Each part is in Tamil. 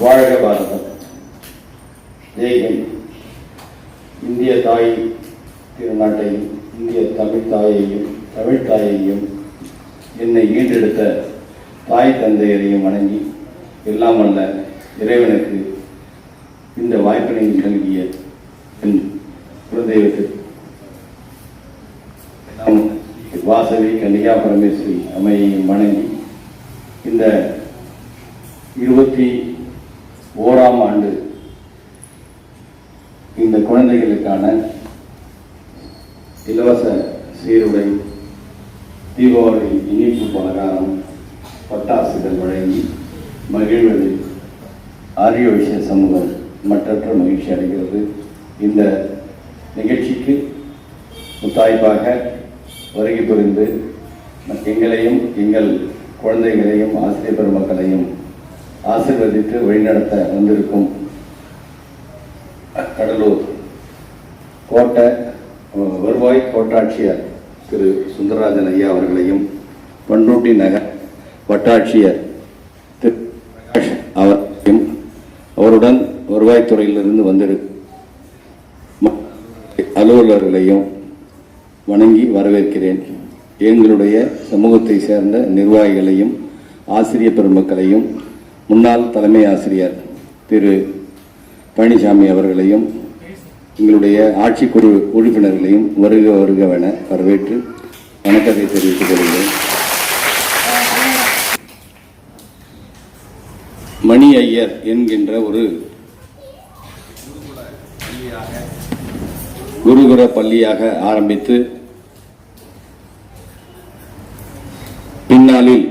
வாழ்க பாரதம். ஜெய்கன் இந்திய தாய் திருநாட்டையும் இந்திய தமிழ் தாயையும் தமிழ் தாயையும் என்னை ஈண்டெடுத்த தாய் தந்தையரையும் வணங்கி எல்லாம் வந்த இறைவனுக்கு இந்த வாய்ப்பினை நல்கிய என் குலதெய்வத்திற்கு வாசவி கன்னிகா பரமேஸ்வரி அமையையும் வணங்கி இந்த இருபத்தி ஓராம் ஆண்டு இந்த குழந்தைகளுக்கான இலவச சீருடை தீபாவளி இனிப்பு பலகாரம் பட்டாசுகள் வழங்கி மகிழ்வதில் ஆரிய விஷய சமூகம் மற்றற்ற மகிழ்ச்சி அடைகிறது. இந்த நிகழ்ச்சிக்கு முத்தாய்ப்பாக வருகை புரிந்து எங்களையும் எங்கள் குழந்தைகளையும் ஆசிரியர் பெருமக்களையும் ஆசிர்வதித்து வழிநடத்த வந்திருக்கும் கடலூர் கோட்டை வருவாய் கோட்டாட்சியர் திரு சுந்தரராஜன் ஐயா அவர்களையும் பண்ரூட்டி நகர் வட்டாட்சியர் திரு அவரையும் அவருடன் வருவாய்த்துறையிலிருந்து வந்திருக்கும் அலுவலர்களையும் வணங்கி வரவேற்கிறேன். எங்களுடைய சமூகத்தை சேர்ந்த நிர்வாகிகளையும் ஆசிரியர் பெருமக்களையும் முன்னாள் தலைமை ஆசிரியர் திரு பழனிசாமி அவர்களையும் எங்களுடைய ஆட்சிக்குழு உறுப்பினர்களையும் வருக வருகவென வரவேற்று வணக்கத்தை தெரிவித்துக் கொள்கிறேன். மணி ஐயர் என்கின்ற ஒரு குருகுல பள்ளியாக ஆரம்பித்து பின்னாளில்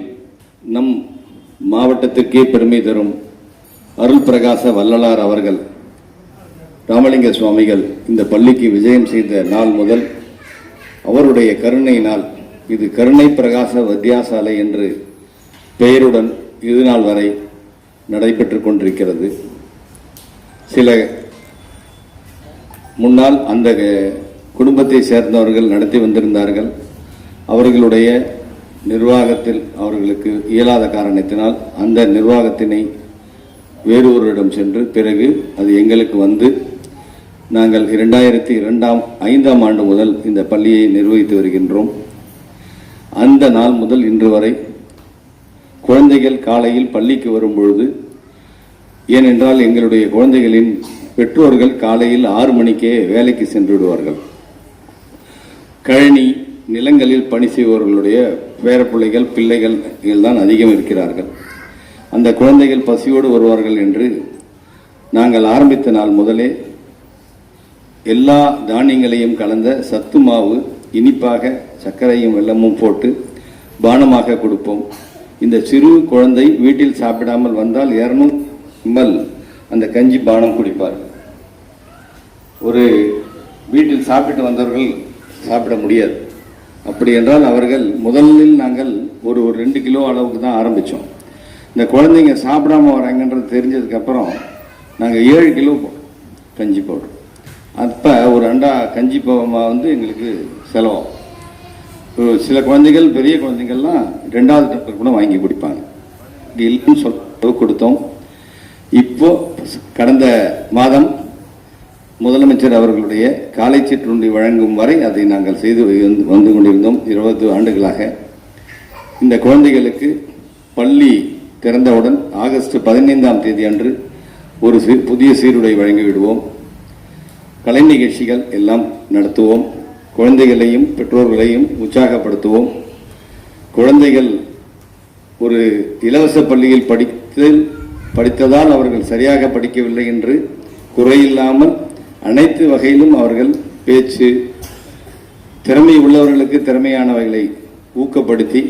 நம் மாவட்டத்துக்கே பெருமை தரும் அருள் பிரகாச வள்ளலார் அவர்கள் ராமலிங்க சுவாமிகள் இந்த பள்ளிக்கு விஜயம் செய்த நாள் முதல் அவருடைய கருணையினால் இது கருணை பிரகாச வித்யாசாலை என்று பெயருடன் இது நாள் வரை நடைபெற்று கொண்டிருக்கிறது. சில முன்னால் அந்த குடும்பத்தை சேர்ந்தவர்கள் நடத்தி வந்திருந்தார்கள். அவர்களுடைய நிர்வாகத்தில் அவர்களுக்கு இயலாத காரணத்தினால் அந்த நிர்வாகத்தினை வேறொருவரிடம் சென்று பிறகு அது எங்களுக்கு வந்து நாங்கள் இரண்டாயிரத்தி இரண்டாம் ஐந்தாம் ஆண்டு முதல் இந்த பள்ளியை நிர்வகித்து வருகின்றோம். அந்த நாள் முதல் இன்று வரை குழந்தைகள் காலையில் பள்ளிக்கு வரும் பொழுது ஏனென்றால் எங்களுடைய குழந்தைகளின் பெற்றோர்கள் காலையில் ஆறு மணிக்கே வேலைக்கு சென்று விடுவார்கள். கழனி நிலங்களில் பணி செய்பவர்களுடைய பேர பிள்ளைகள் பிள்ளைகள் தான் அதிகம் இருக்கிறார்கள். அந்த குழந்தைகள் பசியோடு வருவார்கள் என்று நாங்கள் ஆரம்பித்த நாள் முதலே எல்லா தானியங்களையும் கலந்த சத்து மாவு இனிப்பாக சர்க்கரையும் வெல்லமும் போட்டு பானமாக கொடுப்போம். இந்த சிறு குழந்தை வீட்டில் சாப்பிடாமல் வந்தால் இரநூறு மல் அந்த கஞ்சி பானம் குடிப்பார். ஒரு வீட்டில் சாப்பிட்டு வந்தவர்கள் சாப்பிட முடியாது. அப்படி என்றால் அவர்கள் முதலில் நாங்கள் ஒரு ஒரு ரெண்டு கிலோ அளவுக்கு தான் ஆரம்பித்தோம் இந்த குழந்தைங்க சாப்பிடாம வராங்கன்றது தெரிஞ்சதுக்கப்புறம் நாங்கள் ஏழு கிலோ போடுறோம் கஞ்சி போடுறோம் அப்போ ஒரு அண்டா கஞ்சி பவமா வந்து எங்களுக்கு செலவாகும். ஒரு சில குழந்தைகள் பெரிய குழந்தைகள்லாம் ரெண்டாவது டப்பர் கூட வாங்கி குடிப்பாங்க. இல்லைன்னு சொல்ல கொடுத்தோம். இப்போ கடந்த மாதம் முதலமைச்சர் அவர்களுடைய காலை சிற்றுண்டி வழங்கும் வரை அதை நாங்கள் செய்து வந்து- வந்து கொண்டிருந்தோம். இருபது ஆண்டுகளாக இந்த குழந்தைகளுக்கு பள்ளி திறந்தவுடன் ஆகஸ்ட் பதினைந்தாம் தேதி அன்று ஒரு புதிய சீருடை வழங்கிவிடுவோம் கலை நிகழ்ச்சிகள் எல்லாம் நடத்துவோம். குழந்தைகளையும் பெற்றோர்களையும் உற்சாகப்படுத்துவோம். குழந்தைகள் ஒரு இலவச பள்ளியில் படித்து படித்ததால் அவர்கள் சரியாக படிக்கவில்லை என்று குறையில்லாமல் அனைத்து வகையிலும் அவர்கள் பேச்சு திறமை உள்ளவர்களுக்கு திறமையானவைகளை ஊக்கப்படுத்தி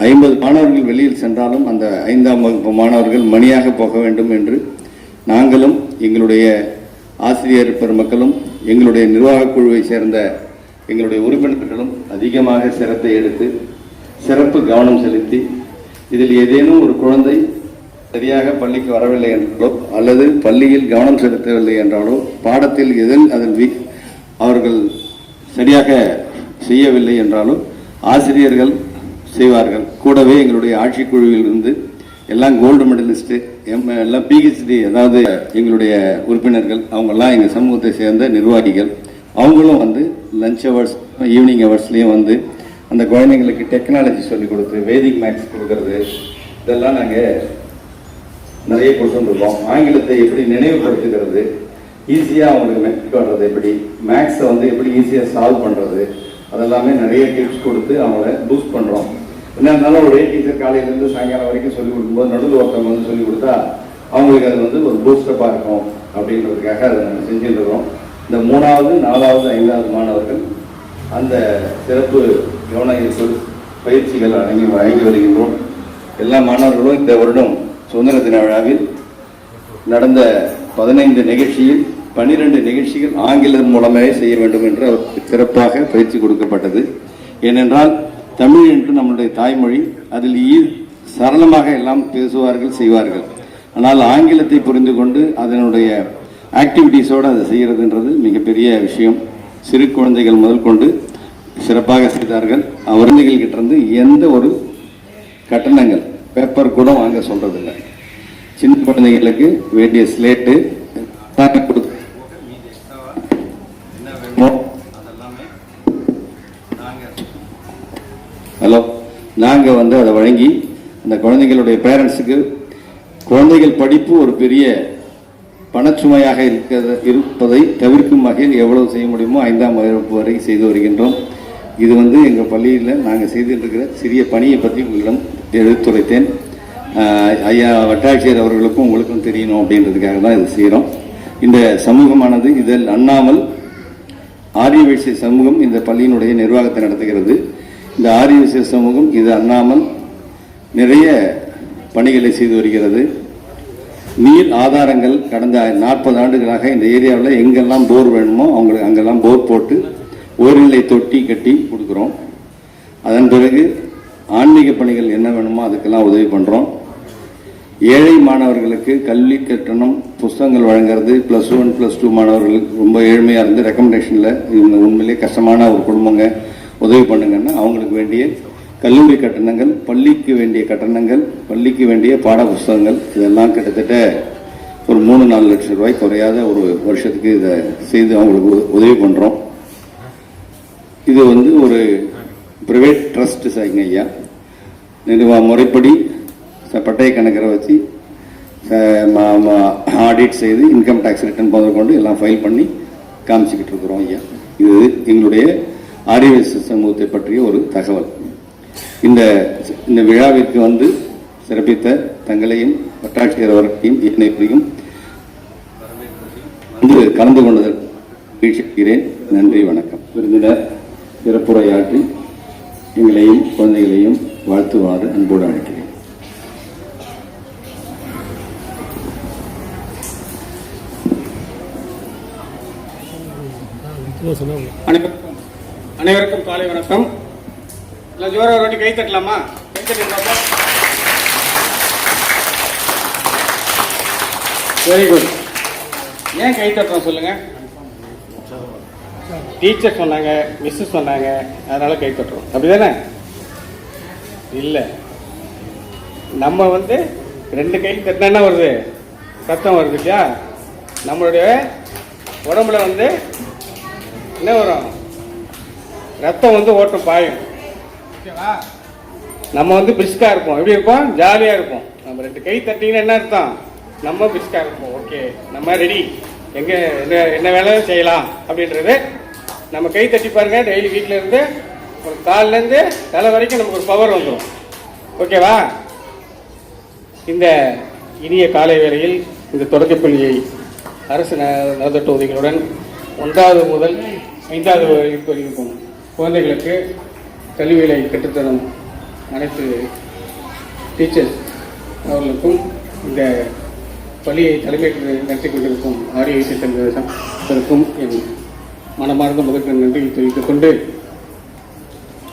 ஐம்பது மாணவர்கள் வெளியில் சென்றாலும் அந்த ஐந்தாம் வகுப்பு மாணவர்கள் மணியாக போக வேண்டும் என்று நாங்களும் எங்களுடைய ஆசிரியர் பெருமக்களும் எங்களுடைய நிர்வாகக் குழுவை சேர்ந்த எங்களுடைய உறுப்பினர்களும் அதிகமாக சிரத்தை எடுத்து சிறப்பு கவனம் செலுத்தி இதில் ஏதேனும் ஒரு குழந்தை சரியாக பள்ளிக்கு வரவில்லை என்றாலோ அல்லது பள்ளியில் கவனம் செலுத்தவில்லை என்றாலோ பாடத்தில் எதில் அதன் வீக் அவர்கள் சரியாக செய்யவில்லை என்றாலும் ஆசிரியர்கள் செய்வார்கள். கூடவே எங்களுடைய ஆட்சிக்குழுவில் இருந்து எல்லாம் கோல்டு மெடலிஸ்ட்டு எம் எல்லாம் பிஹெச்டி அதாவது எங்களுடைய உறுப்பினர்கள் அவங்கெல்லாம் எங்கள் சமூகத்தை சேர்ந்த நிர்வாகிகள் அவங்களும் வந்து லஞ்ச் ஹவர்ஸ் ஈவினிங் ஹவர்ஸ்லேயும் வந்து அந்த குழந்தைங்களுக்கு டெக்னாலஜி சொல்லிக் கொடுத்து வேதிக் மேக்ஸ் கொடுக்கறது இதெல்லாம் நாங்கள் நிறைய கொடுத்துருக்கோம் ஆங்கிலத்தை எப்படி நினைவுபடுத்துகிறது? ஈஸியாக அவங்களுக்கு மெட்ரிக் வர்றது எப்படி? மேக்ஸை வந்து எப்படி ஈஸியாக சால்வ் பண்ணுறது அதெல்லாமே நிறைய டிப்ஸ் கொடுத்து அவங்கள பூஸ்ட் பண்ணுறோம் என்ன இருந்தாலும் ஒரே டீச்சர் காலையிலேருந்து சாயங்காலம் வரைக்கும் சொல்லிக் கொடுக்கும்போது நடுவில் ஒருத்தவங்க வந்து சொல்லிக் கொடுத்தா அவங்களுக்கு அது வந்து ஒரு பூஸ்டப்பாக இருக்கும் அப்படின்றதுக்காக அதை நாங்கள் செஞ்சுட்டு இந்த மூணாவது நாலாவது ஐந்தாவது மாணவர்கள் அந்த சிறப்பு கவன ஈர்ப்பு பயிற்சிகள் அடங்கி வழங்கி வருகின்றோம். எல்லா மாணவர்களும் இந்த வருடம் சுதந்திர தின விழாவில் நடந்த பதினைந்து நிகழ்ச்சியில் பனிரெண்டு நிகழ்ச்சிகள் ஆங்கிலம் மூலமே செய்ய வேண்டும் என்று அவருக்கு சிறப்பாக பயிற்சி கொடுக்கப்பட்டது. ஏனென்றால் தமிழ் என்று நம்முடைய தாய்மொழி அதில் ஈ- சரளமாக எல்லாம் பேசுவார்கள் செய்வார்கள். ஆனால் ஆங்கிலத்தை புரிந்து கொண்டு அதனுடைய ஆக்டிவிட்டீஸோடு அதை செய்கிறதுன்றது மிகப்பெரிய விஷயம். சிறு குழந்தைகள் முதல் கொண்டு சிறப்பாக செய்தார்கள். அவர் குழந்தைகள் இருந்து எந்த ஒரு கட்டணங்கள் பேப்பர் கூட வாங்க சொல்கிறதில்ல சின்ன குழந்தைங்களுக்கு வேண்டிய ஸ்லேட்டு கொடுத்து ஹலோ? நாங்கள் வந்து அதை வழங்கி அந்த குழந்தைகளுடைய பேரண்ட்ஸுக்கு குழந்தைகள் படிப்பு ஒரு பெரிய பணச்சுமையாக இருக்கிறது இருப்பதை தவிர்க்கும் வகையில் எவ்வளவு செய்ய முடியுமோ ஐந்தாம் வகுப்பு வரை செய்து வருகின்றோம். இது வந்து எங்கள் பள்ளியில் நாங்கள் செய்துட்டு இருக்கிற சிறிய பணியை பற்றி உங்களிடம் எடுத்துரைத்தேன். ஐயா வட்டாட்சியர் அவர்களுக்கும் உங்களுக்கும் தெரியணும் அப்படின்றதுக்காக தான் இது செய்கிறோம் இந்த சமூகமானது இதில் அண்ணாமல் ஆரிய சமூகம் இந்த பள்ளியினுடைய நிர்வாகத்தை நடத்துகிறது. இந்த ஆரிய சமூகம் இது அண்ணாமல் நிறைய பணிகளை செய்து வருகிறது. நீர் ஆதாரங்கள் கடந்த நாற்பது ஆண்டுகளாக இந்த ஏரியாவில் எங்கெல்லாம் போர் வேணுமோ அவங்களுக்கு அங்கெல்லாம் போர் போட்டு ஓரிலை தொட்டி கட்டி கொடுக்குறோம். அதன் பிறகு ஆன்மீக பணிகள் என்ன வேணுமோ அதுக்கெல்லாம் உதவி பண்ணுறோம் ஏழை மாணவர்களுக்கு கல்வி கட்டணம் புஸ்தகங்கள் வழங்குறது ப்ளஸ் ஒன் ப்ளஸ் டூ மாணவர்களுக்கு ரொம்ப ஏழ்மையாக இருந்து ரெக்கமெண்டேஷனில் இவங்க உண்மையிலே கஷ்டமான ஒரு குடும்பங்க. உதவி பண்ணுங்கன்னா அவங்களுக்கு வேண்டிய கல்லூரி கட்டணங்கள் பள்ளிக்கு வேண்டிய கட்டணங்கள் பள்ளிக்கு வேண்டிய பாட புஸ்தகங்கள் இதெல்லாம் கிட்டத்தட்ட ஒரு மூணு நாலு லட்சம் ரூபாய் குறையாத ஒரு வருஷத்துக்கு இதை செய்து அவங்களுக்கு உத- உதவி பண்ணுறோம் இது வந்து ஒரு பிரைவேட் ட்ரஸ்ட் சாரிங்க ஐயா. நிர்வா முறைப்படி ச- பட்டய கணக்கரை வச்சு ஆடிட் செய்து இன்கம் டேக்ஸ் ரிட்டர்ன் கொண்டு எல்லாம் ஃபைல் பண்ணி காமிச்சிக்கிட்டு இருக்கிறோம் ஐயா. இது எங்களுடைய ஆரியவேச சமூகத்தை பற்றிய ஒரு தகவல். இந்த இந்த விழாவிற்கு வந்து சிறப்பித்த தங்களையும் வட்டாட்சியர் அவர்களையும் இணைப்பையும் வந்து கலந்து கொண்டதற்கு மகிழ்ச்சிக்கிறேன் நன்றி வணக்கம். விருந்தினர் சிறப்புரையாற்றி எங்களையும் குழந்தைகளையும் வாழ்த்துவாறு அன்போடு அழைக்கிறேன். அனைவருக்கும் அனைவருக்கும் காலை வணக்கம். எல்லாம் ஜோரா ஒரு வாட்டி கை தட்டலாமா? கை தட்டலாமா வெரி குட் ஏன் கை தட்டுறோம் சொல்லுங்க? டீச்சர் சொன்னாங்க மிஸ் சொன்னாங்க அதனால கை தட்டுறோம். அப்படிதானே? இல்லை. நம்ம வந்து ரெண்டு கை தட்டினா என்ன வருது? சத்தம் வருது இல்லையா? நம்மளுடைய உடம்புல வந்து என்ன வரும்? ரத்தம் வந்து ஓட்டம் பாயும். ஓகேவா? நம்ம வந்து பிரிஸ்கா இருப்போம். எப்படி இருப்போம்? ஜாலியா இருப்போம். நம்ம ரெண்டு கை தட்டிங்கன்னா என்ன அர்த்தம்? நம்ம பிரிஸ்கா இருப்போம். ஓகே. நம்ம ரெடி எங்க என்ன என்ன வேலையும் செய்யலாம் அப்படின்றது நம்ம கை தட்டி பாருங்க டெய்லி வீட்டில இருந்து ஒரு கால்லேருந்து தலை வரைக்கும் நமக்கு ஒரு பவர் வந்துடும் ஓகேவா இந்த இனிய காலை வேளையில் இந்த தொடக்கப்பள்ளியை அரசு ந- நலத்திட்ட உதவிகளுடன் ஒன்றாவது முதல் ஐந்தாவது வரைக்கும் வரைக்கும் குழந்தைகளுக்கு கல்விகளை கற்றுத்தரும் அனைத்து டீச்சர்ஸ் அவர்களுக்கும் இந்த பள்ளியை தலைமையேற்று நடத்தி கொண்டிருக்கும் ஆரிய விசேஷங்களுக்கும் என் மனமார்ந்த முதற்கு நன்றி தெரிவித்துக் கொண்டு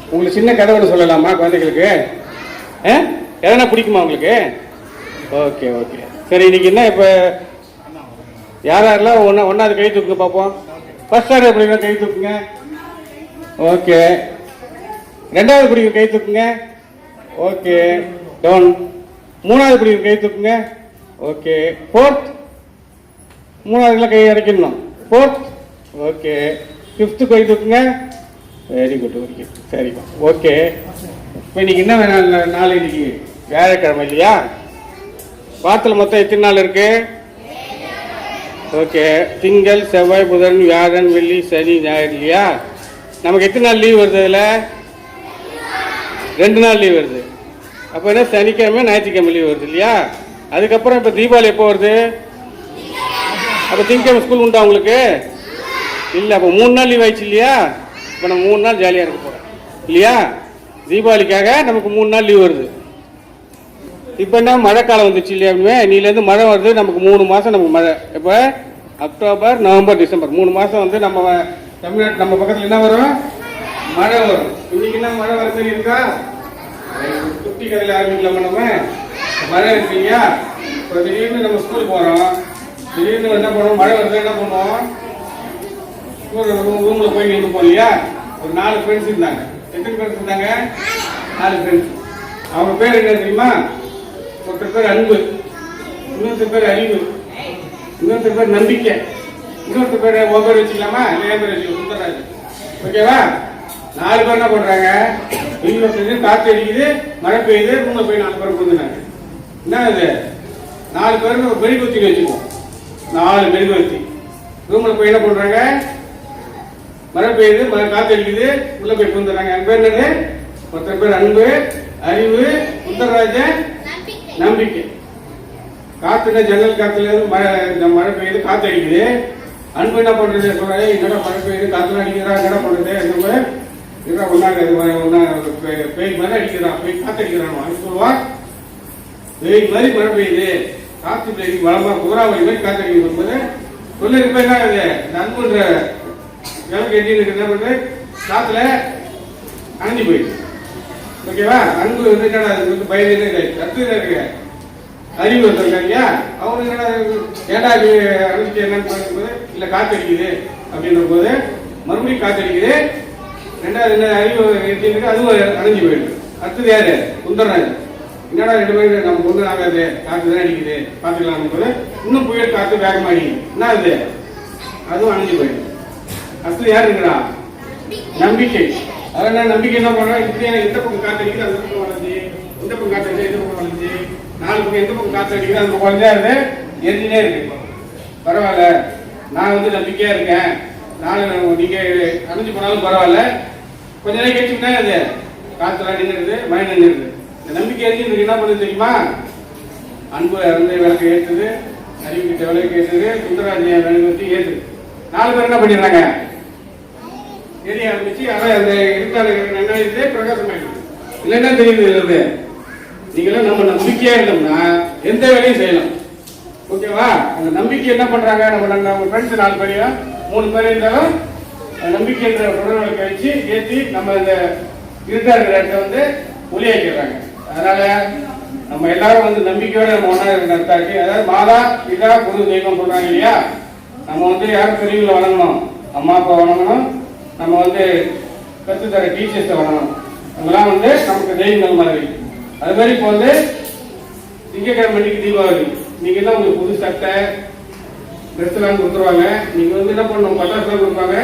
உங்களுக்கு சின்ன கதை ஒன்று சொல்லலாமா குழந்தைகளுக்கு? ஆ? எதனா பிடிக்குமா உங்களுக்கு? Okay okay. சரி இன்னைக்கு என்ன இப்போ? யார் யாரெல்லாம் ஒன்றா ஒன்றாவது கை தூக்குங்க பார்ப்போம் ஃபர்ஸ்ட் ஸ்டாண்டர்ட் பிடிக்கும் கை தூக்குங்க. ஓகே. ரெண்டாவது பிடிக்கும் கை தூக்குங்க. ஓகே. டவுன் மூணாவது பிடிக்கும் கை தூக்குங்க. ஓகே. ஃபோர்த் மூணாவதுல கை இறக்கணும் ஃபோர்த் ஓகே ஃபிஃப்த்து கை தூக்குங்க வெரி குட் ஓகே சரிப்பா ஓகே இப்போ இன்றைக்கி என்ன வேணாம் நாள் இன்னைக்கு? வியாழக்கிழமை இல்லையா? வாரத்தில் மொத்தம் எத்தனை நாள் இருக்கு? ஓகே திங்கள் செவ்வாய் புதன் வியாழன் வெள்ளி சனி ஞாயிறு இல்லையா? நமக்கு எத்தனை நாள் லீவ் வருது அதில்? ரெண்டு நாள் லீவ் வருது. அப்போ என்ன? சனிக்கிழமை ஞாயிற்றுக்கிழமை லீவ் வருது இல்லையா? அதுக்கப்புறம் இப்போ தீபாவளி எப்போ வருது? அப்போ திங்கக்கிழமை ஸ்கூல் உண்டா உங்களுக்கு? இல்லை அப்போ மூணு நாள் லீவ் ஆயிடுச்சு இல்லையா? இப்போ நம்ம மூணு நாள் ஜாலியாக இருக்க போகிறோம் இல்லையா? தீபாவளிக்காக நமக்கு மூணு நாள் லீவ் வருது. இப்போ என்ன மழை காலம் வந்துச்சு இல்லையா? நீலேருந்து மழை வருது நமக்கு மூணு மாதம் நமக்கு மழை. இப்போ அக்டோபர் நவம்பர் டிசம்பர் மூணு மாதம் வந்து நம்ம தமிழ்நாட்டு நம்ம பக்கத்தில் என்ன வரும்? மழை வரும். இன்னைக்கு என்ன மழை வர சரி இருக்கா? குட்டி கதையில் ஆரம்பிக்கலாமா நம்ம? மழை இருக்கு இல்லையா? இப்போ திடீர்னு நம்ம ஸ்கூல் போகிறோம் திடீர்னு என்ன பண்ணுவோம்? மழை வருது என்ன பண்ணுவோம்? ரூம்ல போய் நின்றுப்போம் இல்லையா ஒரு நாலு ஃப்ரெண்ட்ஸ் இருந்தாங்க. எத்தனை ஃப்ரெண்ட்ஸ் இருந்தாங்க? நாலு ஃப்ரெண்ட்ஸ் அவங்க பேர் என்ன தெரியுமா? ஒருத்தர் பேர் அன்பு. இன்னொருத்தர் பேர் அறிவு. இன்னொருத்தர் பேர் நம்பிக்கை. இன்னொருத்தர் பேர் ஒவ்வொரு வச்சுக்கலாமா? இல்லையா பேர் வச்சுக்கலாம்? சுந்தரராஜ் ஓகேவா நாலு பேர் என்ன பண்றாங்க? வெயில் வந்தது காத்து அடிக்குது மழை பெய்யுது ரூம்ல போய் நாலு பேர் கொடுத்துனாங்க என்ன இது? நாலு பேருக்கு ஒரு மெழுகுவத்தி வச்சுக்குவோம். நாலு மெழுகுவத்தி ரூம்ல போய் என்ன பண்றாங்க? மழை பெய்யுது மழை காத்து அடிக்குது உள்ள போய் புந்துறாங்க என் பேர் என்னது? ஒருத்தர் பேர் அன்பு அறிவு சுந்தரராஜன் நம்பிக்கை. காத்துல ஜன்னல் காத்துல இருந்து மழை மழை பெய்யுது காத்து அடிக்குது அன்பு என்ன பண்றது? சொல்றாரு என்னடா மழை பெய்யுது காத்துல அடிக்கிறா என்னடா பண்றது? மாதிரி என்ன ஒன்னாங்க இது மாதிரி ஒன்னா பே- பேய் மாதிரி அடிக்கிறான் பேய் காத்து அடிக்கிறான் அவன் சொல்லுவான் வெயில் மாதிரி மழை பெய்யுது. காத்து பெய்யுது வளமா சூறாவளி மாதிரி காத்து அடிக்கும் போது சொல்ல இப்ப என்ன ஆகுது? இந்த அன்புன்ற விளக்கு என்ன பண்ணுறது காத்துல அணைஞ்சு போயிடுச்சு ஓகேவா அன்பு வந்து என்னடா அது வந்து பயந்து கத்து இருக்கு அறிவு வந்திருக்காங்க இல்லையா அவங்க என்னடா ஏடா இது அணைச்சிட்டு என்னன்னு பார்க்கும்போது இல்லை காத்தடிக்குது அப்படின்ற போது மறுபடியும் காத்தடிக்குது ரெண்டாவது என்ன அறிவு இருக்கு அதுவும் அணைஞ்சு போயிடுது அடுத்தது யாரு குந்தராஜ் என்னடா ரெண்டு பேரும் நம்ம ஒன்றும் ஆகாது காற்று தான் அடிக்குது பார்த்துக்கலாம் போது இன்னும் புயல் காற்று வேகமாக அடிக்குது என்ன அது அதுவும் அணைஞ்சு போயிடுது அசல் யார் இருக்கிறா? நம்பிக்கை. அதான் நான் நம்பிக்கை என்ன பண்ணுவேன்? இப்படி எந்த பக்கம் காற்று அடிக்குது அந்த பக்கம் வளர்ந்து இந்த பக்கம் காற்று அடிச்சு எந்த பக்கம் வளர்ந்து நாலு பக்கம் எந்த பக்கம் காற்று அடிக்குது அந்த பக்கம் வளர்ந்தே இருந்து எரிஞ்சுனே இருக்கு. பரவாயில்ல. நான் வந்து நம்பிக்கையா இருக்கேன். நானும் நீங்க அணைஞ்சு போனாலும் பரவாயில்ல. கொஞ்ச நேரம் கழிச்சுன்னா அது காத்துலாம் அடிஞ்சிருது மழை நின்றுது இந்த நம்பிக்கை எரிஞ்சு என்ன பண்ணுது தெரியுமா? அன்பு இறந்த விளக்கு ஏற்றுது அறிவுக்கிட்ட விளக்கு ஏற்றுது சுந்தராஜிய விளக்கு ஏற்றுது. நாலு பேர் என்ன பண்ணிடுறாங்க? தெரிய ஆரம்பிச்சு அதான் அந்த இருட்டால இருக்கிற என்ன ஆயிடுது பிரகாசமாயிடுது இல்லைன்னா தெரியுது இருந்து நீங்களும் நம்ம நம்பிக்கையா இருந்தோம்னா எந்த வேலையும் செய்யலாம். ஓகேவா? அந்த நம்பிக்கை என்ன பண்றாங்க? நம்ம நம்ம ஃப்ரெண்ட்ஸ் நாலு பேரையும் மூணு பேர் இருந்தாலும் அந்த நம்பிக்கைன்ற உடல்நல கழிச்சு ஏற்றி நம்ம இந்த இருட்டா இருக்கிற இடத்த வந்து ஒளியாக்கிடுறாங்க. அதனால நம்ம எல்லாரும் வந்து நம்பிக்கையோட நம்ம ஒன்றா நடத்தாச்சு அதாவது மாதா பிதா குரு தெய்வம் சொல்றாங்க இல்லையா? நம்ம வந்து யாரும் பெரியவங்களை வணங்கணும்? அம்மா அப்பா வணங்கணும்? நம்ம வந்து கற்றுத்தர டீச்சர்ஸை வரணும். அவங்களாம் வந்து நமக்கு தெய்வங்கள் மாதிரி. அது மாதிரி இப்போ வந்து திங்கக்கிழமைக்கு தீபாவளி. நீங்கள் என்ன உங்களுக்கு புது சட்டை ட்ரெஸ்லாம் கொடுத்துருவாங்க. நீங்கள் வந்து என்ன பண்ணணும்? பட்டாசு கொடுப்பாங்க.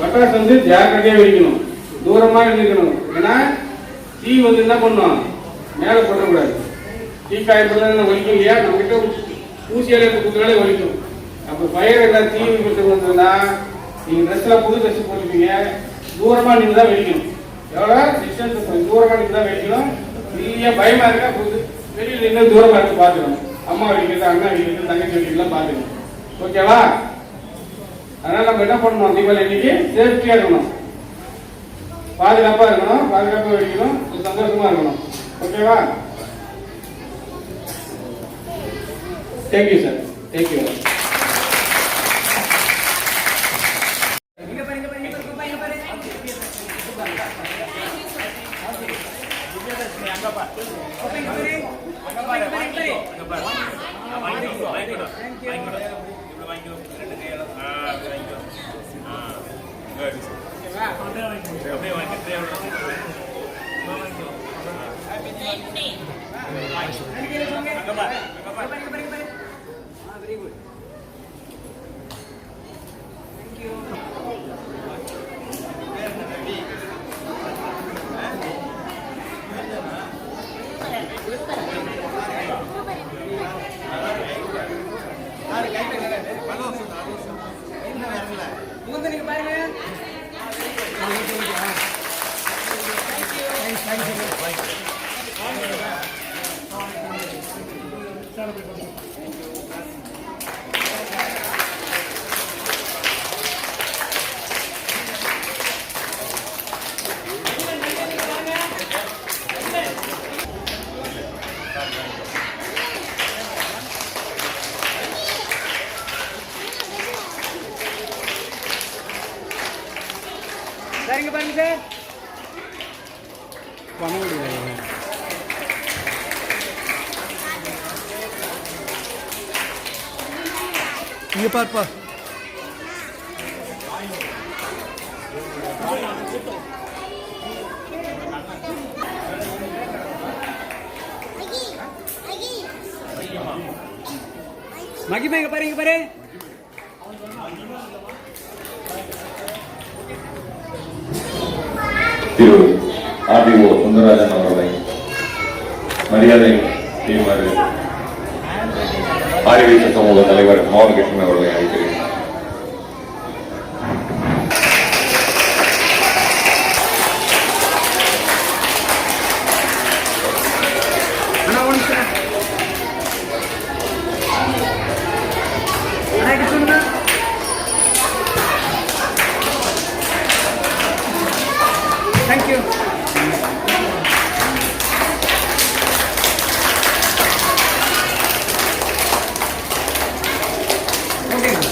பட்டாசு வந்து ஜாக்கிரதையாக வெடிக்கணும். தூரமாக இருக்கணும் ஏன்னா தீ வந்து என்ன பண்ணும்? மேலே போடக்கூடாது. தீ காயப்படுறது ஒழிக்கும் இல்லையா? நம்மகிட்ட ஊசியாலே ஊசியால கொடுத்தாலே ஒழிக்கும் அப்போ பயிர் எல்லாம் தீ விபத்து வந்ததுன்னா நீங்க ட்ரெஸ்ல புது ட்ரெஸ் போட்டுருப்பீங்க தூரமா நீங்க தான் வெடிக்கணும் எவ்வளவு டிஸ்டன்ஸ் தூரமா நீங்க தான் வெடிக்கணும். நீங்க பயமா இருக்கா? புது வெளியில நின்று தூரமா இருக்கு பாத்துக்கணும் அம்மா வெடிக்கிறது அண்ணா வெடிக்கிறது தங்கச்சி வெடிக்கலாம் பாத்துக்கணும் ஓகேவா? அதனால நம்ம என்ன பண்ணணும்? தீபாவளி அன்னைக்கு சேஃப்டியா இருக்கணும். பாதுகாப்பா இருக்கணும். பாதுகாப்பா வெடிக்கணும். சந்தோஷமா இருக்கணும். ஓகேவா? தேங்க்யூ சார் தேங்க்யூ Happy சரிங்க இங்க பார்ப்பா. மகிமா இங்க பாரு இங்க பாரு திரு ஆர்டிஓ சுந்தரராஜன் அவர்களை மரியாதை செய்யுமாறு ஆரியவீச சமூக தலைவர் மோகன் கிருஷ்ணன் அவர்களை அழைக்கிறேன் அண்ணா ஒன்று சார் அண்ணா இங்க சொல்லுங்க தேங்க்யூ ஓகேங்க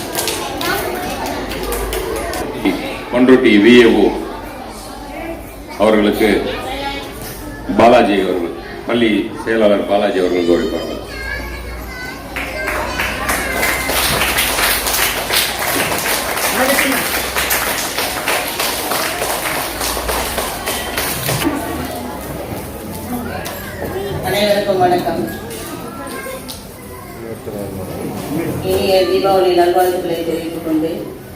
பண்ருட்டி விஏஓ அவர்களுக்கு பாலாஜி அவர்கள் பள்ளி செயலாளர் பாலாஜி அவர்கள் கௌரவிப்பார்கள் அனைவருக்கும் வணக்கம் இனிய தீபாவளி நல்வாழ்த்துக்களை தெரிவித்துக் கொண்டு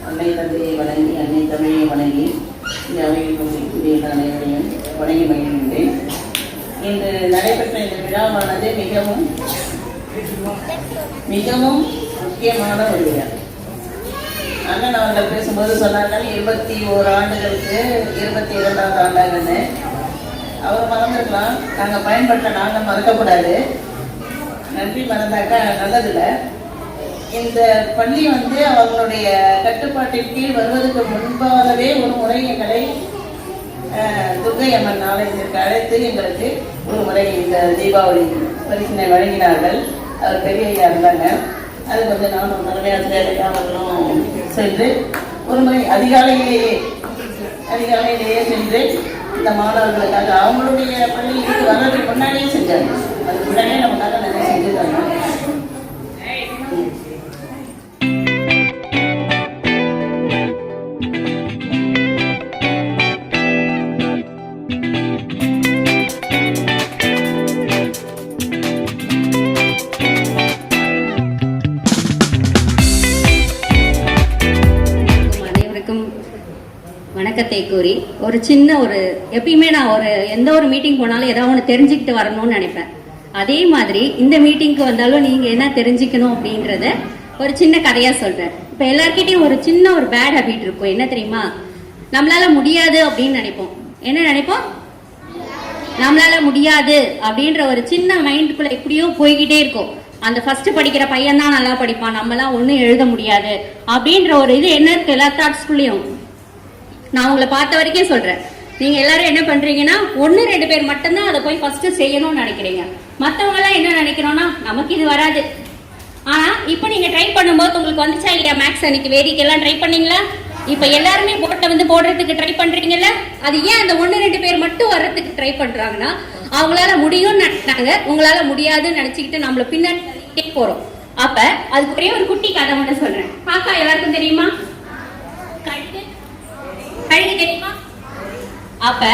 அன்னை தந்தையை வணங்கி அன்னை தமிழை வணங்கி இந்த அவையில் கொண்டிருக்கின்ற அனைவரையும் வணங்கி மகிழ்கின்றேன். இன்று நடைபெற்ற இந்த விழாவானது மிகவும் மிகவும் முக்கியமான ஒரு விழா. அண்ணன் அவர்கள் பேசும்போது சொன்னார்கள் இருபத்தி ஓரு ஆண்டுகளுக்கு இருபத்தி இரண்டாவது ஆண்டாகன்னு. அவர் மறந்துருக்கலாம் நாங்கள் பயன்படுத்த நாங்கள் மறக்கக்கூடாது. நன்றி மறந்தாக்கா நல்லதில்லை. இந்த பள்ளி வந்து அவங்களுடைய கட்டுப்பாட்டின் கீழ் வருவதற்கு முன்பாகவே ஒரு முறை எங்களை துர்கை அம்மன் ஆலயத்திற்கு அழைத்து எங்களுக்கு ஒரு முறை இந்த தீபாவளி பரிசினை வழங்கினார்கள். அவர் பெரிய ஐயா இருந்தாங்க. அதுக்கு வந்து நானும் தலைமை அவர்களும் சென்று ஒரு முறை அதிகாலையிலேயே அதிகாலையிலேயே சென்று இந்த மாணவர்களுக்காக அவங்களுடைய பள்ளிக்கு வர்றதுக்கு முன்னாடியே செஞ்சாங்க. அதுக்கு முன்னாடியே நமக்காக நிறைய செஞ்சுருக்காங்க. கூறி ஒரு சின்ன ஒரு எப்பயுமே நான் ஒரு எந்த ஒரு மீட்டிங் போனாலும் ஏதாவது ஒன்று தெரிஞ்சுக்கிட்டு வரணும்னு நினைப்பேன். அதே மாதிரி இந்த மீட்டிங்க்கு வந்தாலும் நீங்க என்ன தெரிஞ்சுக்கணும் அப்படின்றத ஒரு சின்ன கதையா சொல்றேன். இப்ப எல்லார்கிட்டயும் ஒரு சின்ன ஒரு பேட் ஹேபிட் இருக்கும். என்ன தெரியுமா? நம்மளால முடியாது அப்படின்னு நினைப்போம். என்ன நினைப்போம்? நம்மளால முடியாது அப்படின்ற ஒரு சின்ன மைண்டுக்குள்ள எப்படியோ போய்கிட்டே இருக்கும். அந்த ஃபர்ஸ்ட் படிக்கிற பையன் தான் நல்லா படிப்பான். நம்மலாம் ஒன்றும் எழுத முடியாது. அப்படின்ற ஒரு இது என்ன? இருக்கு எல்லா தாட்ஸ்குள்ளேயும் நான் உங்களை பார்த்த வரைக்கும் சொல்றேன். நீங்க எல்லாரும் என்ன பண்றீங்கன்னா ஒன்னு ரெண்டு பேர் மட்டும்தான் அதை போய் ஃபர்ஸ்ட் செய்யணும்னு நினைக்கிறீங்க. மற்றவங்க எல்லாம் என்ன நினைக்கிறோம்னா நமக்கு இது வராது. ஆனா இப்போ நீங்க ட்ரை பண்ணும்போது உங்களுக்கு வந்துச்சா இல்லையா மேக்ஸ் அன்னைக்கு வேதிக்கு எல்லாம் ட்ரை பண்ணீங்களா? இப்ப எல்லாருமே போட்டை வந்து போடுறதுக்கு ட்ரை பண்றீங்கல்ல? அது ஏன் அந்த ஒன்னு ரெண்டு பேர் மட்டும் வர்றதுக்கு ட்ரை பண்றாங்கன்னா அவங்களால முடியும்னு நினைச்சாங்க. உங்களால முடியாதுன்னு நினைச்சுக்கிட்டு நம்மள பின்னாடி போறோம். அப்ப அதுக்கு ஒரே ஒரு குட்டி கதை மட்டும் சொல்றேன். காக்கா எல்லாருக்கும் தெரியுமா? கழுகு தெரியுமா? அப்ப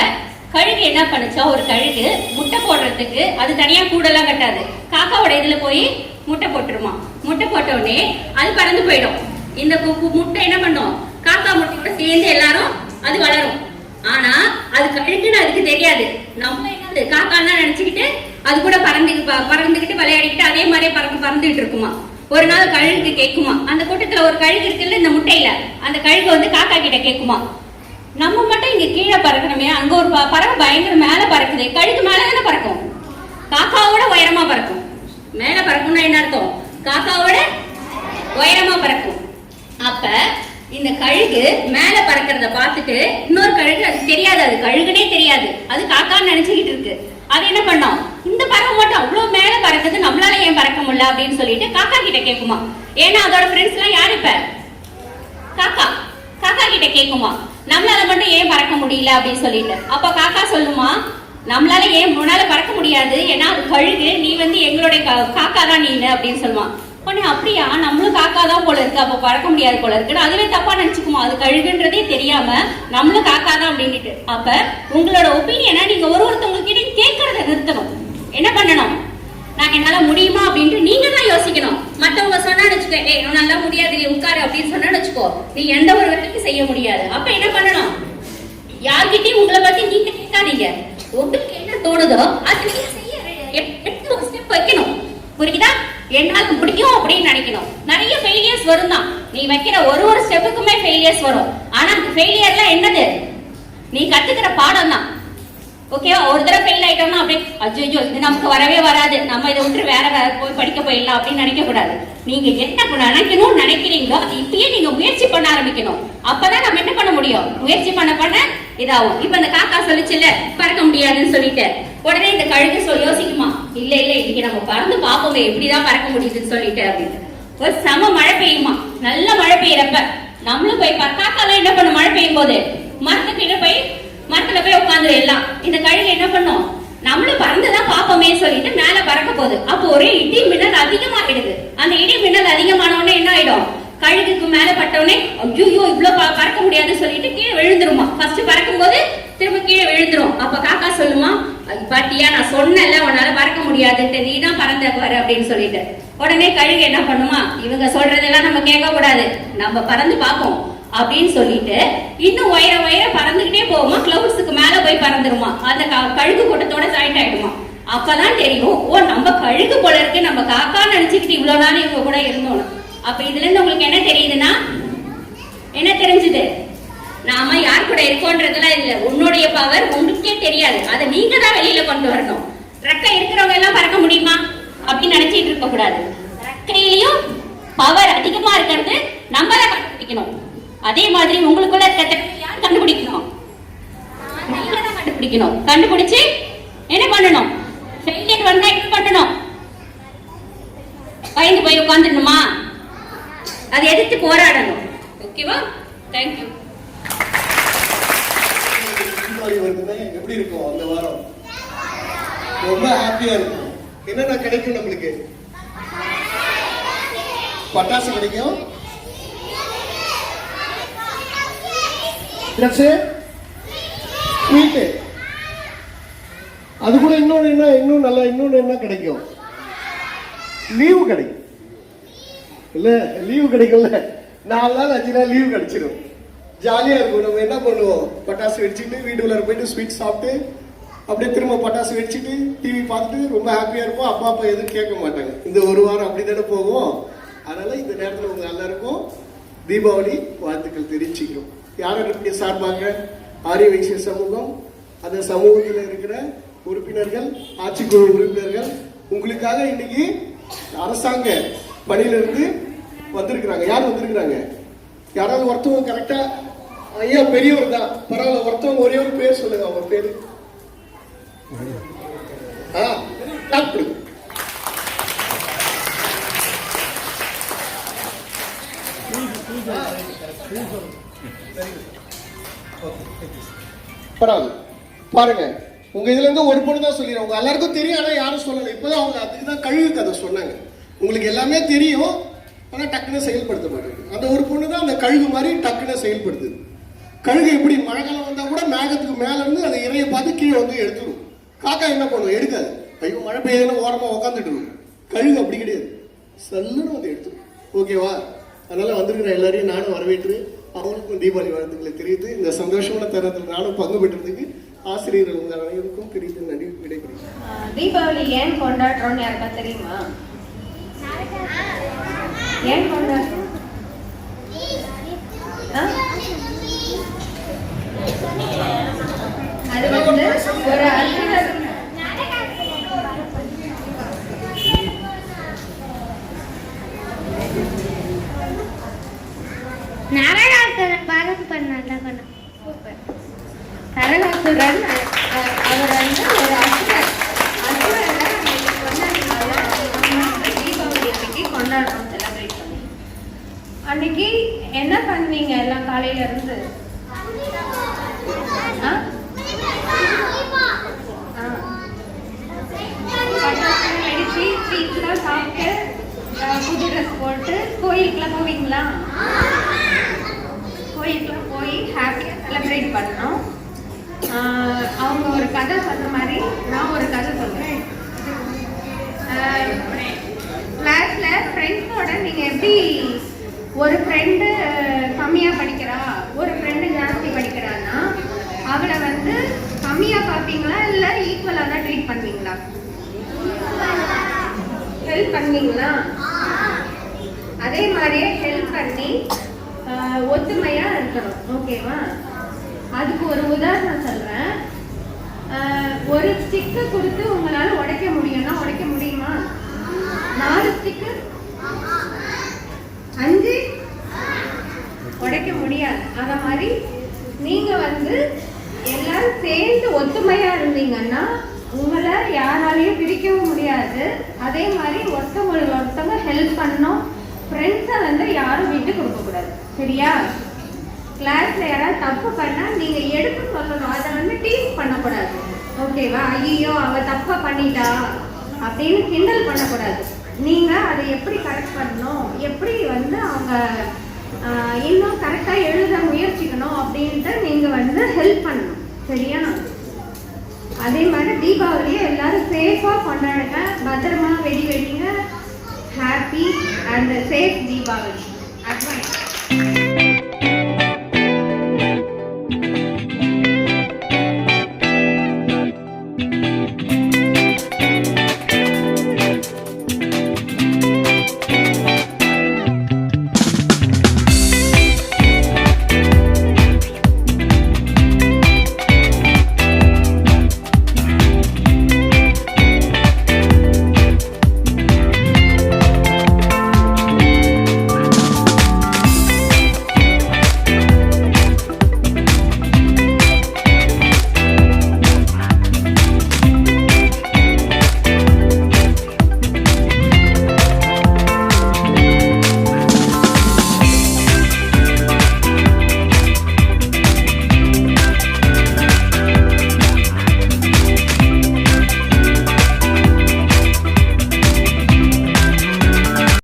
கழுகு என்ன பண்ணுச்சா ஒரு கழுகு முட்டை போடுறதுக்கு அது தனியா கூடெல்லாம் கட்டாது. காக்காவோட இதுல போய் முட்டை போட்டுருமா. முட்டை போட்ட உடனே அது பறந்து போயிடும். இந்த முட்டை என்ன பண்ணும்? காக்கா முட்டையோட சேர்ந்து எல்லாரும் அது வளரும். ஆனா அது கழுகுன்னு அதுக்கு தெரியாது. நம்ம என்னது காக்கான்னு நினைச்சுக்கிட்டு அது கூட பறந்து ப- விளையாடிக்கிட்டு அதே மாதிரியே பறந்து பறந்துட்டு இருக்குமா. ஒரு நாள் கழுகு கேட்குமா அந்த கூட்டத்துல ஒரு கழுகு இருக்குல்ல இந்த முட்டையில அந்த கழுகு வந்து காக்கா கிட்ட கேட்குமா நம்ம மட்டும் இங்க கீழே பறக்கணுமே. அங்க ஒரு ப- பறவை பயங்கர மேல பறக்குது. கழுகு மேல தானே பறக்கும். காக்காவோட உயரமா பறக்கும். மேல பறக்கும்னா என்ன அர்த்தம்? காக்காவோட உயரமா பறக்கும். அப்ப இந்த கழுகு மேல பறக்கிறத பார்த்துட்டு இன்னொரு கழுகு அது தெரியாது. அது கழுகுனே தெரியாது. அது காக்கான்னு நினைச்சுக்கிட்டு இருக்கு. அது என்ன பண்ணோம்? இந்த பறவை மட்டும் அவ்வளவு மேல பறக்குது நம்மளால ஏன் பறக்க முடியல அப்படின்னு சொல்லிட்டு காக்கா கிட்ட கேக்குமா ஏன்னா அதோட ஃப்ரெண்ட்ஸ் எல்லாம் யாரு இப்ப? காக்கா. காக்கா கிட்ட கேக்குமா நம்மளால மட்டும் ஏன் பறக்க முடியல அப்படின்னு சொல்லிட்டு. அப்ப காக்கா சொல்லுமா நம்மளால ஏன் உன்னால பறக்க முடியாது? ஏன்னா அது கழுகு நீ வந்து எங்களுடைய கா- காக்கா தான் நீனு அப்படின்னு சொல்லுவான் உடனே அப்படியா நம்மளும் காக்கா தான் போல இருக்கு. அப்ப பறக்க முடியாது போல இருக்குன்னு அதுவே தப்பா நினைச்சுக்குமா? அது கழுகுன்றதே தெரியாம நம்மளும் காக்கா தான் அப்படின்ட்டு அப்ப உங்களோட ஒப்பீனியனை நீங்க ஒரு ஒருத்தவங்க கிட்ட கேட்கறத நிறுத்தணும். என்ன பண்ணணும்? என்னால முடியுமா அப்படின்ட்டு நீங்க தான் யோசிக்கணும். மத்தவங்க சொன்னா வச்சுக்கோ ஏய் நல்லா முடியாது நீ உட்காரு அப்படின்னு சொன்னா வச்சுக்கோ நீ எந்த ஒரு வேலைக்கும் செய்ய முடியாது. அப்ப என்ன பண்ணணும்? யார்கிட்டயும் உங்களை பத்தி நீங்க கேட்காதீங்க. உங்களுக்கு என்ன தோணுதோ அது நீங்க செய்ய எடுத்து ஒரு ஸ்டெப் வைக்கணும். புரியுதா? என்னால முடியும் அப்படின்னு நினைக்கணும். நிறைய ஃபெயிலியர்ஸ் வரும் தான் நீ வைக்கிற ஒரு ஒரு ஸ்டெப்புக்குமே ஃபெயிலியர்ஸ் வரும். ஆனா அந்த ஃபெயிலியர்லாம் என்னது? நீ கத்துக்கிற பாடம் தான் ஓகேவா ஒரு தடவை ஃபெயில் ஆயிட்டோம்னா அப்படியே அஜ்ஜோ இது நமக்கு வரவே வராது. நம்ம இதை விட்டு வேற வேற போய் படிக்க போயிடலாம் அப்படின்னு நினைக்க கூடாது. நீங்க என்ன பண்ண நினைக்கணும்னு நினைக்கிறீங்களோ அது இப்பயே நீங்க முயற்சி பண்ண ஆரம்பிக்கணும். அப்பதான் நம்ம என்ன பண்ண முடியும்? முயற்சி பண்ண பண்ண இதாகும். இப்ப இந்த காக்கா சொல்லிச்சுல பறக்க முடியாதுன்னு சொல்லிட்டு உடனே இந்த கழுகு சொல்லி யோசிக்குமா? இல்ல இல்ல இன்னைக்கு நம்ம பறந்து பார்ப்போமே எப்படிதான் பறக்க முடியுதுன்னு சொல்லிட்டு அப்படின்னு. ஒரு செம மழை பெய்யுமா? நல்ல மழை பெய்யறப்ப. நம்மளும் போய் பா- காக்காலாம் என்ன பண்ணும்? மழை பெய்யும் போது மரத்துக்கு போய் மரத்துல போய் உட்காந்து எல்லாம். இந்த கழுகு என்ன பண்ணும்? நம்மளும் பறந்துதான் பாப்போமே சொல்லிட்டு மேல பறக்க போகுது. அப்போ ஒரே இடி மின்னல் அதிகமாகிடுது அந்த இடி மின்னல் அதிகமான உடனே என்ன ஆயிடும்? கழுகுக்கு மேல பட்டவுடனே ஐயோ இவ்வளவு பறக்க முடியாதுன்னு சொல்லிட்டு கீழே விழுந்துருமா. ஃபர்ஸ்ட் பறக்கும் போது திரும்ப கீழே விழுந்துரும். அப்ப காக்கா சொல்லுமா பாட்டியா நான் சொன்னேன்ல உன்னால பறக்க முடியாதுன்ட்டு. நீ தான் பறந்த வர அப்படின்னு சொல்லிட்டு. உடனே கழுகு என்ன பண்ணுமா இவங்க சொல்றதெல்லாம் நம்ம கேட்க கூடாது நம்ம பறந்து பார்ப்போம். அப்படின்னு சொல்லிட்டு இன்னும் உயர உயர பறந்துகிட்டே போகுமா? கிளவுட்ஸுக்கு மேல போய் பறந்துருமா? அந்த கழுகு கூட்டத்தோட ஜாயிண்ட் ஆயிடுமா? அப்பதான் தெரியும் ஓ நம்ம கழுகு போல இருக்கு நம்ம காக்கா நினைச்சுக்கிட்டு இவ்வளவு நாள் இவங்க கூட இருந்தோம் அப்ப இதுல இருந்து உங்களுக்கு என்ன தெரியுதுன்னா? என்ன தெரிஞ்சது? நாம யார் கூட இருக்கோன்றதுலாம் இல்ல. உன்னுடைய பவர் உங்களுக்கே தெரியாது. அதை நீங்க தான் வெளியில கொண்டு வரணும். ரெக்கை இருக்கிறவங்க எல்லாம் பறக்க முடியுமா? அப்படின்னு நினைச்சிட்டு இருக்க கூடாது. ரெக்கையிலயும் பவர் அதிகமா இருக்கிறது நம்ம தான் கண்டுபிடிக்கணும் அதே மாதிரி உங்களுக்குள்ள இருக்க யார் கண்டுபிடிக்கணும்? நீங்க தான் கண்டுபிடிக்கணும். கண்டுபிடிச்சு என்ன பண்ணணும்? ஃபெயிலியர் வந்தா என்ன பண்ணணும்? பயந்து போய் உட்காந்துடணுமா அதை எதிர்த்து போராடணும். ஓகேவா தேங்க்யூ தீபாவளி வருதுன்னா எப்படி இருக்கும் அந்த வாரம். ரொம்ப ஹாப்பியா இருக்கும். என்னென்ன கிடைக்கும் நம்மளுக்கு? பட்டாசு கிடைக்கும். ட்ரெஸ்ஸு ஸ்வீட்டு அது கூட இன்னொன்று என்ன? இன்னும் நல்லா இன்னொன்று என்ன கிடைக்கும்? லீவு கிடைக்கும். இல்லை லீவு கிடைக்கும்ல நாலு நாள் அஞ்சு நாள் லீவு கிடைச்சிடும் ஜாலியாக இருக்கும். நம்ம என்ன பண்ணுவோம்? பட்டாசு வெடிச்சிட்டு வீட்டுக்குள்ள போயிட்டு ஸ்வீட் சாப்பிட்டு அப்படியே திரும்ப பட்டாசு வெடிச்சுட்டு டிவி பார்த்துட்டு ரொம்ப ஹாப்பியாக இருப்போம். அப்பா அப்பா எதுவும் கேட்க மாட்டாங்க. இந்த ஒரு வாரம் அப்படி தானே போகும். அதனால் இந்த நேரத்தில் உங்கள் எல்லாருக்கும் தீபாவளி வாழ்த்துக்கள் தெரிவிச்சுக்கிறோம். யாருடைய சார்பாக ஆரிய வைசிய சமூகம் அந்த சமூகத்தில் இருக்கிற உறுப்பினர்கள் ஆட்சிக்குழு உறுப்பினர்கள் உங்களுக்காக இன்னைக்கு அரசாங்க பணியிலிருந்து வந்திருக்கிறாங்க. யார் வந்திருக்கிறாங்க? யாராவது ஒருத்தவங்க கரெக்டா ஐயா பெரியவர் தான். பரவாயில்ல ஒருத்தவங்க ஒரே ஒரு பேர் சொல்லுங்க அவங்க பேரு. ஆ டாக்டர் பரவாயில்ல. பாருங்க உங்க இதுல இருந்து ஒரு பொண்ணு தான் சொல்லிடுறேன். உங்க எல்லாருக்கும் தெரியும் ஆனா யாரும் சொல்லலை. இப்பதான் அவங்க அதுக்கு தான் கழுகு கதை சொன்னாங்க. உங்களுக்கு எல்லாமே தெரியும் ஆனா டக்குன்னு செயல்படுத்த மாட்டேங்குது. அந்த ஒரு பொண்ணு தான் அந்த கழுகு மாதிரி டக்குன்னு செயல்படுத்துது கழுகு எப்படி மழை காலம் வந்தா கூட மேகத்துக்கு மேல இருந்து அந்த இறையை பார்த்து கீழே வந்து எடுத்துரும். காக்கா என்ன பண்ணும்? எடுக்காது. ஐயோ மழை பெய்யுதுன்னு ஓரமா உட்காந்துட்டு இருக்கும். கழுகு அப்படி கிடையாது. சல்லுன்னு வந்து எடுத்துடும் ஓகேவா அதனால வந்திருக்கிற எல்லாரையும் நானும் வரவேற்று அவங்களுக்கும் தீபாவளி வாழ்த்துக்களை தெரிவித்து இந்த சந்தோஷமான தருணத்தில் நானும் பங்கு பெற்றதுக்கு ஆசிரியர்கள் உங்கள் அனைவருக்கும் தெரிவித்து நன்றி விடைபெறுகிறேன். தீபாவளி ஏன் கொண்டாடுறோம்னு யாருக்கா தெரியுமா? ஏன் கொண்டாடுறோம் அது வந்து ஒரு அலுவலர் நாராயணாசுரன் பாகம் பண்ணாதான் பண்ண சூப்பர். நரகாசுரன் அவர் வந்து ஒரு அசுரன் அசுரனை அன்னைக்கு தீபாவளி அன்னைக்கு கொண்டாடுறோம் செலிப்ரேட் பண்ணி. அன்னைக்கு என்ன பண்ணுவீங்க எல்லாம் காலையில இருந்து? ஆ? ஆ. பட்டாசுலாம் வெடிச்சு சாப்பிட்டு அஹ், புது ட்ரெஸ் போட்டு கோயிலுக்குலாம் போவீங்களா? போய் ஹாப்பியாக செலிப்ரேட் பண்ணோம் அவங்க ஒரு கதை சொன்ன மாதிரி நான் ஒரு கதை சொல்கிறேன் கிளாஸில் ஃப்ரெண்ட்ஸோட நீங்கள் எப்படி ஒரு ஃப்ரெண்டு கம்மியாக படிக்கிறா ஒரு ஃப்ரெண்டு ஜாஸ்தி படிக்கிறான்னா அவளை வந்து கம்மியாக பார்ப்பீங்களா இல்லை ஈக்குவலாக தான் ட்ரீட் பண்ணுவீங்களா? ஹெல்ப் பண்ணுவீங்களா? அதே மாதிரியே ஹெல்ப் பண்ணி ஒத்துமையாக ஒத்துமையா இருக்கணும். ஓகேவா அதுக்கு ஒரு உதாரணம் சொல்றேன். ஒரு ஸ்டிக்கை கொடுத்து உங்களால உடைக்க முடியும்னா உடைக்க முடியுமா? நாலு ஸ்டிக்கு அஞ்சு? உடைக்க முடியாது. அத மாதிரி நீங்க வந்து எல்லாரும் சேர்ந்து ஒத்துமையா இருந்தீங்கன்னா உங்களை யாராலையும் பிரிக்கவும் முடியாது. அதே மாதிரி ஒருத்தவங்களுக்கு ஒருத்தவங்க ஹெல்ப் பண்ணோம் ஃப்ரெண்ட்ஸை வந்து யாரும் விட்டு கொடுக்கக்கூடாது சரியா? கிளாஸ்ல யாராவது தப்பு பண்ணா நீங்க எடுத்து சொல்லணும். அதை வந்து டீஸ் பண்ணக்கூடாது. ஓகேவா ஐயோ அவ தப்பாக பண்ணிட்டா அப்படின்னு கிண்டல் பண்ணக்கூடாது. நீங்க அதை எப்படி கரெக்ட் பண்ணணும்? எப்படி வந்து அவங்க இன்னும் கரெக்டாக எழுத முயற்சிக்கணும் அப்படின்ட்டு நீங்கள் வந்து ஹெல்ப் பண்ணணும். சரியா? அதே மாதிரி தீபாவளியை எல்லாரும் சேஃபாக கொண்டாடுங்க. பத்திரமா வெடி வெடிங்க. Happy and safe Deepavali. Advice